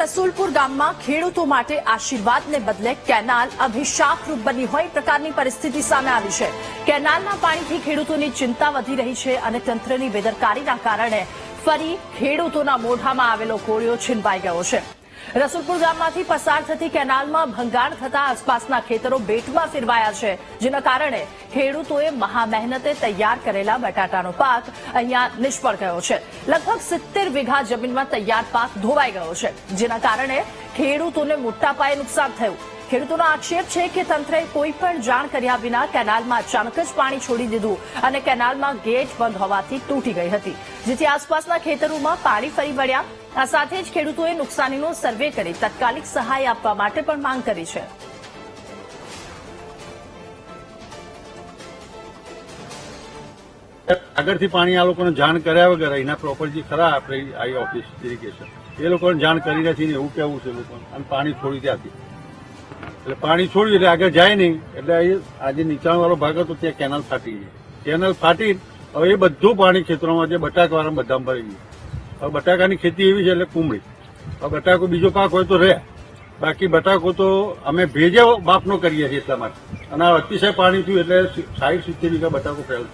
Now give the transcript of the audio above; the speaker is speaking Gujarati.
રસુલપુર ગામમાં ખેડૂતો માટે આશીર્વાદને બદલે કેનાલ અભિશાપરૂપ બની હોય પ્રકારની પરિસ્થિતિ સામે આવી છે. કેનાલના પાણીથી ખેડૂતોની ચિંતા વધી રહી છે અને તંત્રની બેદરકારીના કારણે ફરી ખેડૂતોના મોઢામાં આવેલો કોળિયો છીનવાઈ ગયો છે. રસુલપુર ગામમાંથી પસાર થતી કેનાલમાં ભંગાણ થતા આસપાસના ખેતરો બેટમાં ફેરવાયા છે, જેના કારણે ખેડૂતોએ મહામહેનતે તૈયાર કરેલા બટાટાનો પાક અહીંયા નિષ્ફળ ગયો છે. લગભગ સિત્તેર વીઘા જમીનમાં તૈયાર પાક ધોવાઈ ગયો છે, જેના કારણે ખેડૂતોને મોટા પાયે નુકસાન થયું. ખેડૂતોનો આક્ષેપ છે કે તંત્રએ કોઈ પણ જાણ કર્યા વિના કેનાલમાં અચાનક જ પાણી છોડી દીધું અને કેનાલમાં ગેટ બંધ હોવાથી તૂટી ગઈ હતી. જેથી આસપાસના ખેતરોમાં પાણી ફરી વળ્યા. આ સાથે જ ખેડૂતોએ નુકસાનીનો સર્વે કરી તાત્કાલિક સહાય આપવા માટે પણ માંગ કરી છે. આગળથી પાણી આ લોકોને જાણ કર્યા વગર અહીંના પ્રોપર્ટી ખરા આપણે આઈ ઓફિસ ઇરિગેશન. એ લોકોને જાણ કરી નથી ને એવું કેવું છે લોકોને. અને પાણી છોડી ત્યાંથી. એટલે પાણી છોડ્યું એટલે આગળ જાય નહીં. એટલે આજે નીચાણવાળો ભાગ હતો, ત્યાં કેનાલ ફાટી ગઈ કેનાલ ફાટી હવે એ બધું પાણી ખેતરોમાં જે બટાકાવાળા બધામાં ભરી ગયું. હવે બટાકાની ખેતી એવી છે એટલે કુમળી. હવે બટાકો બીજો પાક હોય તો રહે બાકી બટાકો તો અમે ભેજે બાપનો કરીએ છીએ એટલા માટે. અને અતિશય પાણી થયું એટલે સાઈઠ સિત્તેર વીઘા બટાકો ફેલ